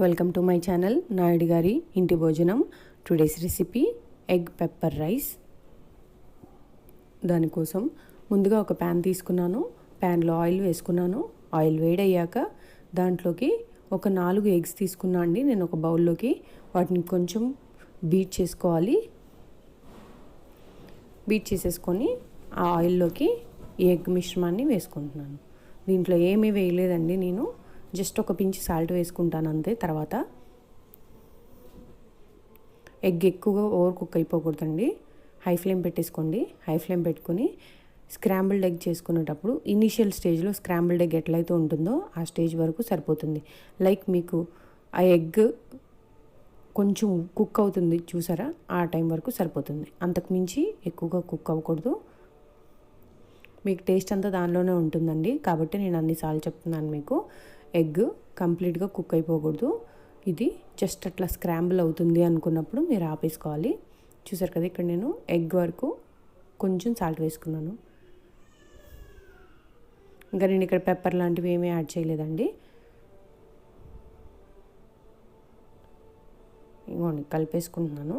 Welcome to my channel Naidu గారి ఇంటి భోజనం. Today's recipe egg pepper rice. దానికోసం ముందుగా ఒక ప్యాన్ తీసుకున్నాను. ప్యాన్లో ఆయిల్ వేసుకున్నాను. ఆయిల్ వేడయ్యాక దాంట్లోకి ఒక నాలుగు ఎగ్స్ తీసుకున్నా అండి. నేను ఒక బౌల్లోకి వాటిని కొంచెం బీట్ చేసుకోవాలి. బీట్ చేసేసుకొని ఆ ఆయిల్లోకి ఈ ఎగ్ మిశ్రమాన్ని వేసుకుంటున్నాను. దీంట్లో ఏమీ వేయలేదండి నేను. జస్ట్ ఒక పించి సాల్ట్ వేసుకుంటాను అంతే తర్వాత ఎగ్ ఎక్కువగా ఓవర్ కుక్ అయిపోకూడదండి. హై ఫ్లేమ్ పెట్టేసుకోండి. హై ఫ్లేమ్ పెట్టుకొని స్క్రాంబుల్డ్ ఎగ్ చేసుకునేటప్పుడు ఇనీషియల్ స్టేజ్లో స్క్రాంబుల్డ్ ఎగ్ ఎట్లయితే ఉంటుందో ఆ స్టేజ్ వరకు సరిపోతుంది. లైక్ మీకు ఆ ఎగ్ కొంచెం కుక్ అవుతుంది చూసారా? ఆ టైం వరకు సరిపోతుంది. అంతకు మించి ఎక్కువగా కుక్ అవ్వకూడదు. మీకు టేస్ట్ అంతా దానిలోనే ఉంటుందండి. కాబట్టి నేను అన్నిసార్లు చెప్తున్నాను మీకు. ఎగ్ కంప్లీట్గా కుక్ అయిపోకూడదు. ఇది జస్ట్ అట్లా స్క్రాంబుల్ అవుతుంది అనుకున్నప్పుడు మీరు ఆపేసుకోవాలి. చూసారు కదా ఇక్కడ నేను ఎగ్ వరకు కొంచెం సాల్ట్ వేసుకున్నాను. ఇంకా నేను ఇక్కడ పెప్పర్ లాంటివి ఏమీ యాడ్ చేయలేదండి. ఇంకోండి కలిపేసుకుంటున్నాను.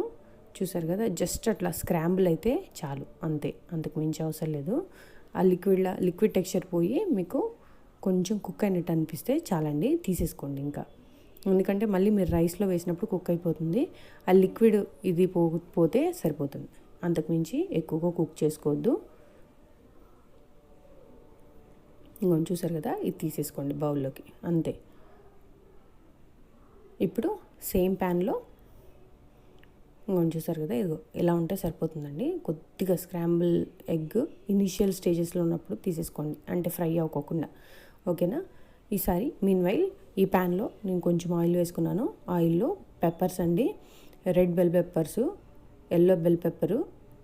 చూసారు కదా జస్ట్ అట్లా స్క్రాంబుల్ అయితే చాలు. అంతే అంతకు మించి అవసరం లేదు. ఆ లిక్విడ్ లిక్విడ్ టెక్స్చర్ పోయి మీకు కొంచెం కుక్ అయినట్టు అనిపిస్తే చాలండి తీసేసుకోండి ఇంకా. ఎందుకంటే మళ్ళీ మీరు రైస్లో వేసినప్పుడు కుక్ అయిపోతుంది. ఆ లిక్విడ్ ఇది పో పోతే సరిపోతుంది. అంతకుమించి ఎక్కువగా కుక్ చేసుకోవద్దు. ఇంకొంచెం చూసారు కదా ఇది తీసేసుకోండి బౌల్లోకి. అంతే. ఇప్పుడు సేమ్ ప్యాన్లో ఇంకొంచెం చూసారు కదా ఇదిగో ఇలా ఉంటే సరిపోతుందండి. కొద్దిగా స్క్రాంబుల్ ఎగ్ ఇనీషియల్ స్టేజెస్లో ఉన్నప్పుడు తీసేసుకోండి. అంటే ఫ్రై అవ్వకోకుండా. ఓకేనా? ఈసారి మీన్వైల్ ఈ ప్యాన్లో నేను కొంచెం ఆయిల్ వేసుకున్నాను. ఆయిల్లో పెప్పర్స్ అండి. Red bell peppers yellow bell pepper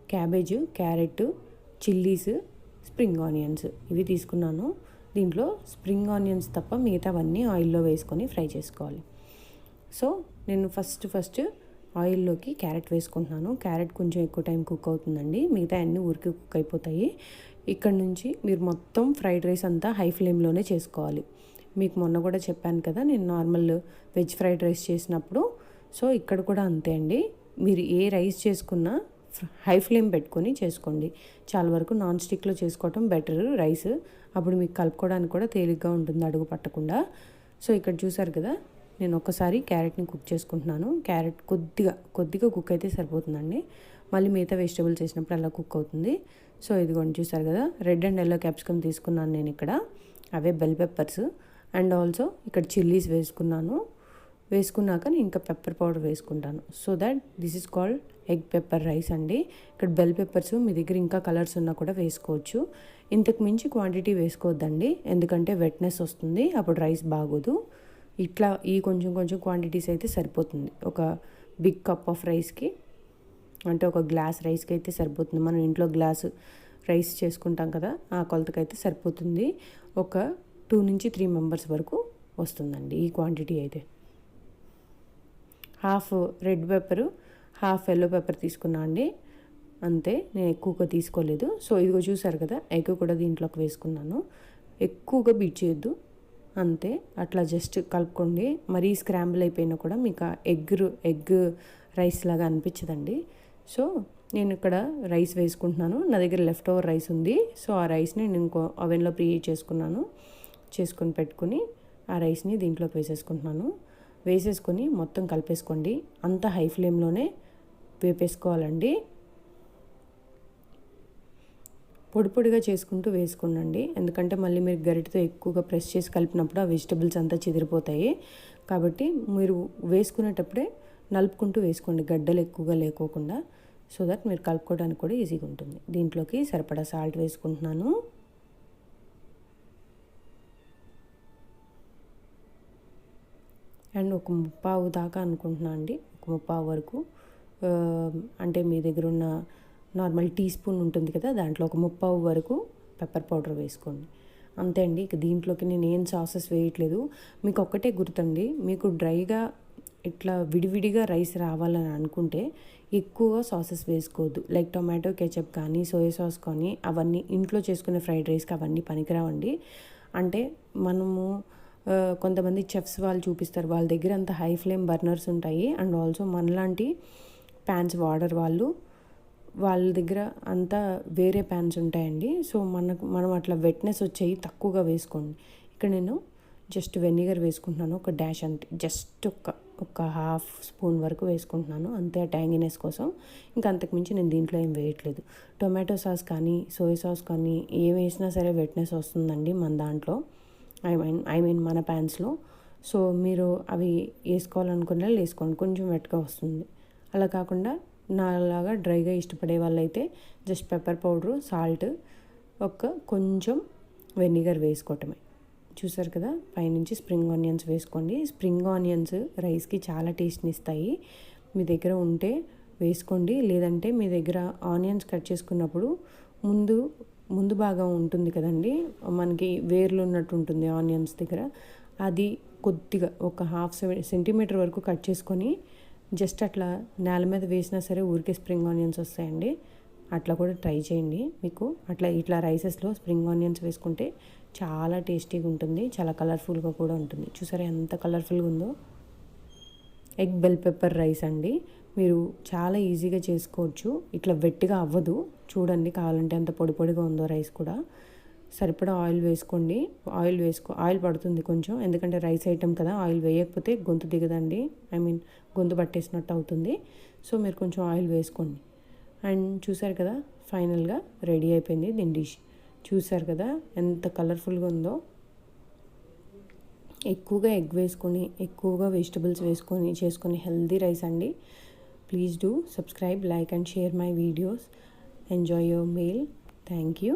cabbage carrot chillies spring onions ఇవి తీసుకున్నాను. దీంట్లో స్ప్రింగ్ ఆనియన్స్ తప్ప మిగతావన్నీ ఆయిల్లో వేసుకొని ఫ్రై చేసుకోవాలి. సో నేను ఫస్ట్ ఫస్ట్ ఆయిల్లోకి క్యారెట్ వేసుకుంటున్నాను. క్యారెట్ కొంచెం ఎక్కువ టైం కుక్ అవుతుందండి. మిగతా అన్నీ ఊరికి కుక్ అయిపోతాయి. ఇక్కడ నుంచి మీరు మొత్తం ఫ్రైడ్ రైస్ అంతా హై ఫ్లేమ్లోనే చేసుకోవాలి. మీకు మొన్న కూడా చెప్పాను కదా నేను నార్మల్ వెజ్ ఫ్రైడ్ రైస్ చేసినప్పుడు. సో ఇక్కడ కూడా అంతే అండి. మీరు ఏ రైస్ చేసుకున్నా హై ఫ్లేమ్ పెట్టుకొని చేసుకోండి. చాలా వరకు నాన్ స్టిక్లో చేసుకోవటం బెటర్ రైస్. అప్పుడు మీకు కలుపుకోవడానికి కూడా తేలిగ్గా ఉంటుంది అడుగు పట్టకుండా. సో ఇక్కడ చూసారు కదా నేను ఒక్కసారి క్యారెట్ని కుక్ చేసుకుంటున్నాను. క్యారెట్ కొద్దిగా కొద్దిగా కుక్ అయితే సరిపోతుందండి. మళ్ళీ మిగతా వెజిటబుల్స్ వేసినప్పుడు అలా కుక్ అవుతుంది. సో ఇదిగోండి చూసారు కదా రెడ్ అండ్ ఎల్లో క్యాప్సికమ్ తీసుకున్నాను నేను ఇక్కడ. అవే బెల్ పెప్పర్స్. అండ్ ఆల్సో ఇక్కడ చిల్లీస్ వేసుకున్నాను. వేసుకున్నాక నేను ఇంకా పెప్పర్ పౌడర్ వేసుకుంటాను. So that this is called egg pepper rice అండి. ఇక్కడ బెల్ పెప్పర్స్ మీ దగ్గర ఇంకా కలర్స్ ఉన్నా కూడా వేసుకోవచ్చు. ఇంతకు మించి క్వాంటిటీ వేసుకోవద్దండి. ఎందుకంటే వెట్నెస్ వస్తుంది. అప్పుడు రైస్ బాగోదు. ఇట్లా ఈ కొంచెం కొంచెం క్వాంటిటీస్ అయితే సరిపోతుంది. ఒక బిగ్ కప్ ఆఫ్ రైస్కి అంటే ఒక గ్లాస్ రైస్కి అయితే సరిపోతుంది. మనం ఇంట్లో గ్లాసు రైస్ చేసుకుంటాం కదా ఆ కొలతకైతే సరిపోతుంది. ఒక టూ నుంచి త్రీ మెంబర్స్ వరకు వస్తుందండి ఈ క్వాంటిటీ అయితే. Half red pepper half yellow pepper తీసుకున్నా అండి. అంతే నేను ఎక్కువగా తీసుకోలేదు. సో ఇదిగో చూసారు కదా ఎగ్ కూడా దీంట్లోకి వేసుకున్నాను. ఎక్కువగా బీట్ చేయొద్దు. అంతే. అట్లా జస్ట్ కలుపుకోండి. మరీ స్క్రాంబుల్ అయిపోయినా కూడా మీకు ఎగ్ ఎగ్ రైస్ లాగా అనిపించదండి. సో నేను ఇక్కడ రైస్ వేసుకుంటున్నాను. నా దగ్గర లెఫ్ట్ ఓవర్ రైస్ ఉంది. సో ఆ రైస్ని నేను ఇంకో అవెన్లో ప్రీ చేసుకున్నాను. చేసుకొని పెట్టుకుని ఆ రైస్ని దీంట్లోకి వేసేసుకుంటున్నాను. వేసేసుకొని మొత్తం కలిపేసుకోండి. అంత హై ఫ్లేమ్లోనే వేపేసుకోవాలండి. పొడి పొడిగా చేసుకుంటూ వేసుకోండి ఎందుకంటే మళ్ళీ మీరు గరిటతో ఎక్కువగా ప్రెస్ చేసి కలిపినప్పుడు ఆ వెజిటబుల్స్ అంతా చెదిరిపోతాయి. కాబట్టి మీరు వేసుకునేటప్పుడే నలుపుకుంటూ వేసుకోండి. గడ్డలు ఎక్కువగా లేకోకుండా సో దట్ మీరు కలుపుకోవడానికి కూడా ఈజీగా ఉంటుంది. దీంట్లోకి సరిపడా సాల్ట్ వేసుకుంటున్నాను. అండ్ ఒక ముప్పావు దాకా అనుకుంటున్నాను అండి. ఒక ముప్పావు వరకు అంటే మీ దగ్గర ఉన్న నార్మల్ టీ స్పూన్ ఉంటుంది కదా దాంట్లో ఒక ముప్పావు వరకు పెప్పర్ పౌడర్ వేసుకోండి. అంతే అండి ఇక దీంట్లోకి నేను ఏం సాసెస్ వేయట్లేదు. మీకు ఒక్కటే గుర్తండి మీకు డ్రైగా ఇట్లా విడివిడిగా రైస్ రావాలని అనుకుంటే ఎక్కువ సాసెస్ వేసుకోవద్దు. లైక్ టొమాటో కెచప్ కానీ సోయా సాస్ కానీ అవన్నీ ఇంట్లో చేసుకునే ఫ్రైడ్ రైస్కి అవన్నీ పనికిరావండి. అంటే మనము కొంతమంది చెఫ్స్ వాళ్ళు చూపిస్తారు వాళ్ళ దగ్గర అంత హై ఫ్లేమ్ బర్నర్స్ ఉంటాయి. అండ్ ఆల్సో మనలాంటి ప్యాన్స్ వాడర్ వాళ్ళు. వాళ్ళ దగ్గర అంతా వేరే ప్యాన్స్ ఉంటాయండి. సో మనకు మనం అట్లా వెట్నెస్ వచ్చేవి తక్కువగా వేసుకోండి. ఇక్కడ నేను జస్ట్ వెనిగర్ వేసుకుంటున్నాను. ఒక డాష్ అంతే. జస్ట్ ఒక ఒక హాఫ్ స్పూన్ వరకు వేసుకుంటున్నాను. అంతే ట్యాంగినెస్ కోసం. ఇంకా అంతకుమించి నేను దీంట్లో ఏం వేయట్లేదు. టొమాటో సాస్ కానీ సోయా సాస్ కానీ ఏం వేసినా సరే వెట్నెస్ వస్తుందండి మన దాంట్లో. ఐ మీన్ ఐ మీన్ మన ప్యాన్స్లో సో మీరు అవి వేసుకోవాలనుకున్న వేసుకోండి కొంచెం వెట్గా వస్తుంది. అలా కాకుండా నాలాగా డ్రైగా ఇష్టపడే వాళ్ళైతే జస్ట్ పెప్పర్ పౌడరు సాల్ట్ ఒక కొంచెం వెనిగర్ వేసుకోవటమే. చూసారు కదా? పైనుంచి స్ప్రింగ్ ఆనియన్స్ వేసుకోండి. స్ప్రింగ్ ఆనియన్స్ రైస్కి చాలా టేస్ట్ని ఇస్తాయి మీ దగ్గర ఉంటే వేసుకోండి. లేదంటే మీ దగ్గర ఆనియన్స్ కట్ చేసుకున్నప్పుడు ముందు ముందు భాగం ఉంటుంది కదండి? మనకి వేర్లు ఉన్నట్టు ఉంటుంది ఆనియన్స్ దగ్గర. అది కొద్దిగా ఒక హాఫ్ సెంటీమీటర్ వరకు కట్ చేసుకొని జస్ట్ అట్లా నేల మీద వేసినా సరే ఊరికే స్ప్రింగ్ ఆనియన్స్ వస్తాయండి. అట్లా కూడా ట్రై చేయండి మీకు. అట్లా ఇట్లా రైసెస్లో స్ప్రింగ్ ఆనియన్స్ వేసుకుంటే చాలా టేస్టీగా ఉంటుంది చాలా కలర్ఫుల్గా కూడా ఉంటుంది. చూసారా ఎంత కలర్ఫుల్గా ఉందో? ఎగ్ బెల్ పెప్పర్ రైస్ అండి. మీరు చాలా ఈజీగా చేసుకోవచ్చు. ఇట్లా వెట్టిగా అవ్వదు. చూడండి కావాలంటే ఎంత పొడి పొడిగా ఉందో రైస్ కూడా. సరిపడా ఆయిల్ వేసుకోండి. ఆయిల్ వేసుకో ఆయిల్ పడుతుంది కొంచెం. ఎందుకంటే రైస్ ఐటమ్ కదా ఆయిల్ వేయకపోతే గొంతు దిగదండి. ఐ మీన్ గొంతు పట్టేసినట్టు అవుతుంది. సో మీరు కొంచెం ఆయిల్ వేసుకోండి. అండ్ చూసారు కదా ఫైనల్గా రెడీ అయిపోయింది దీని డిష్. చూసారు కదా ఎంత కలర్ఫుల్గా ఉందో. ఎక్కువగా ఎగ్ వేసుకొని ఎక్కువగా వెజిటబుల్స్ వేసుకొని చేసుకొని హెల్దీ రైస్ అండి. Please do subscribe like and share my videos. Enjoy your meal. Thank you.